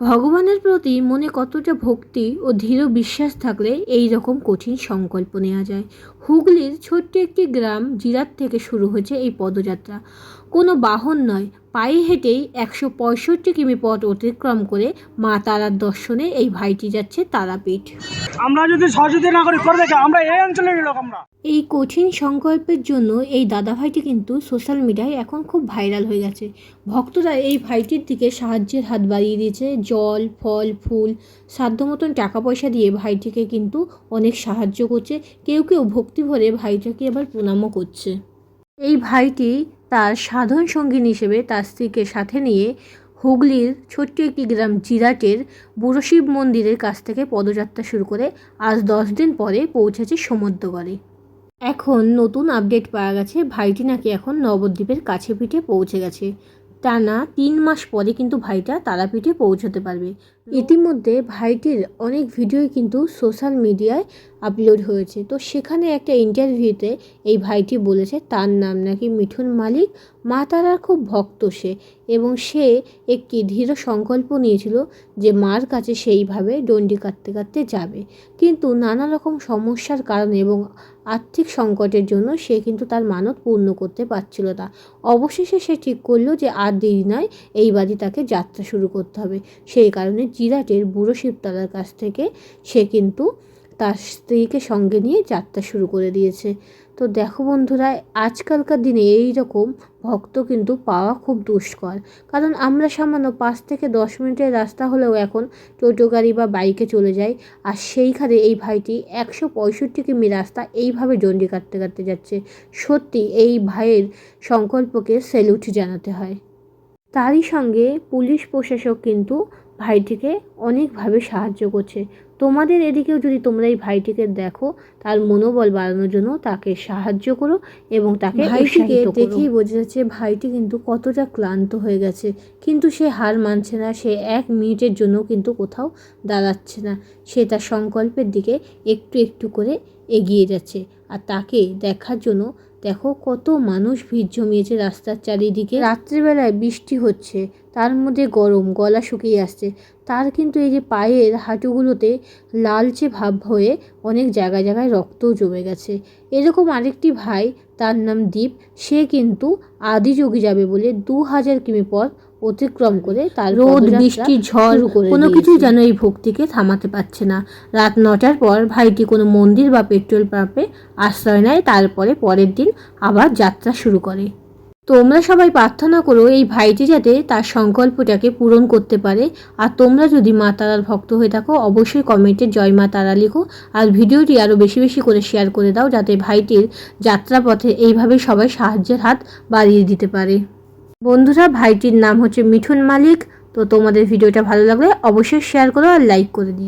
ভগবানের প্রতি মনে কতটা ভক্তি ও দৃঢ় বিশ্বাস থাকলে এই রকম কঠিন সংকল্প নেওয়া যায়। হুগলির ছোট্ট একটি গ্রাম জিরাত থেকে শুরু হয়েছে এই পদযাত্রা। কোনো বাহন নয়। পায়ে হেঁটেই একশো পঁয়ষট্টি কিমি পথ অতিক্রম করে মা তারার দর্শনে এই ভাইটি যাচ্ছে তারাপীঠ। আমরা যদি সহযোগিতা না করি করে আমরা এই অঞ্চলের লোক আমরা। এই কঠিন সংকল্পের জন্য এই দাদাভাইটি কিন্তু সোশ্যাল মিডিয়ায় এখন খুব ভাইরাল হয়ে গেছে। ভক্তরা এই ভাইটির দিকে সাহায্যের হাত বাড়িয়ে দিয়েছে। জল ফল ফুল সাধ্য মতন টাকা পয়সা দিয়ে ভাইটিকে কিন্তু অনেক সাহায্য করছে। কেউ কেউ ভক্তি ভরে ভাইটাকে আবার প্রণামও করছে। এই ভাইটি তার সাধন সঙ্গী হিসেবে তার স্ত্রীকে সাথে নিয়ে হুগলির ছোট্ট একটি গ্রাম জিরাটের বুড়ো শিব মন্দিরের কাছ থেকে পদযাত্রা শুরু করে আজ দশ দিন পরে পৌঁছেছে সমুদ্রগড়ে। এখন নতুন আপডেট পাওয়া গেছে, ভাইটি নাকি এখন নবদ্বীপের কাছে পিঠে পৌঁছে গেছে। টানা তিন মাস পরে কিন্তু ভাইটা তারাপীঠে পৌঁছতে পারবে। ইতিমধ্যে ভাইটির অনেক ভিডিওই কিন্তু সোশ্যাল মিডিয়ায় আপলোড হয়েছে। তো সেখানে একটা ইন্টারভিউতে এই ভাইটি বলেছে, তার নাম নাকি মিঠুন মালিক? মা তারার খুব ভক্ত সে। এবং সে একটি দৃঢ় সংকল্প নিয়েছিল যে মার কাছে সেইভাবে ডন্ডি কাটতে কাটতে যাবে। কিন্তু নানা রকম সমস্যার কারণে এবং আর্থিক সংকটের জন্য সে কিন্তু তার মানত পূর্ণ করতে পারছিল না। অবশেষে সে ঠিক করল যে আর দেরি নয় এইবারই তাকে যাত্রা শুরু করতে হবে। সেই কারণে জিরাটের বুড়ো শিবতলার কাছ থেকে সে কিন্তু তার স্ত্রীকে সঙ্গে নিয়ে যাত্রা শুরু করে দিয়েছে। তো দেখো বন্ধুরা, আজকালকার দিনে এই রকম ভক্ত কিন্তু পাওয়া খুব দুষ্কর। কারণ আমরা সামান্য পাঁচ থেকে দশ মিনিটের রাস্তা হলেও এখন টোটো গাড়ি বা বাইকে চলে যাই। আর সেইখানে এই ভাইটি একশো পঁয়ষট্টি কিমি রাস্তা এইভাবে জন্ডি কাটতে কাটতে যাচ্ছে। সত্যি এই ভাইয়ের সংকল্পকে স্যালুট জানাতে হয়। তারই সঙ্গে পুলিশ প্রশাসক কিন্তু ভাইটিকে অনেকভাবে সাহায্য করছে। তোমাদের এদিকেও যদি তোমরা এই ভাইটিকে দেখো তার মনোবল বাড়ানোর জন্য তাকে সাহায্য করো এবং তাকে ভাইটিকে দেখেই বোঝা যাচ্ছে ভাইটি কিন্তু কতটা ক্লান্ত হয়ে গেছে। কিন্তু সে হার মানছে না সে এক মিনিটের জন্য কিন্তু কোথাও দাঁড়াচ্ছে না। সে তার সংকল্পের দিকে একটু একটু করে এগিয়ে যাচ্ছে। আর তাকে দেখার জন্য দেখো কত মানুষ ভিড় জমিয়েছে রাস্তার চারিদিকে। রাত্রিবেলায় বৃষ্টি হচ্ছে, তার মধ্যে গরম, গলা শুকিয়ে আসছে। তার কিন্তু এই যে পায়ের হাঁটুগুলোতে লালচে ভাব হয়ে অনেক জায়গায় জায়গায় রক্তও জমে গেছে। এরকম আরেকটি ভাই, তার নাম দীপ, সে কিন্তু আদি যোগী যাবে বলে দু হাজার কিমি পথ অতিক্রম করে তার রোদ বৃষ্টি ঝড় কোনো কিছু যেন এই ভক্তিকে থামাতে পারছে না। রাত নটার পর ভাইটি কোনো মন্দির বা পেট্রোল পাম্পে আশ্রয় নেয়? তারপরে পরের দিন আবার যাত্রা শুরু করে। তোমরা সবাই প্রার্থনা করো এই ভাইটি যাতে তার সংকল্পটাকে পূরণ করতে পারে। আর তোমরা যদি মা তারার ভক্ত হয়ে থাকো অবশ্যই কমেন্টে জয় মা তারা লিখো। আর ভিডিওটি আরও বেশি বেশি করে শেয়ার করে দাও যাতে ভাইটির যাত্রাপথে এইভাবে সবাই সাহায্যের হাত বাড়িয়ে দিতে পারে। বন্ধুরা, ভাইটির নাম হচ্ছে মিঠুন মালিক। তো তোমাদের ভিডিওটা ভালো লাগলে অবশ্যই শেয়ার করো আর লাইক করে দিও।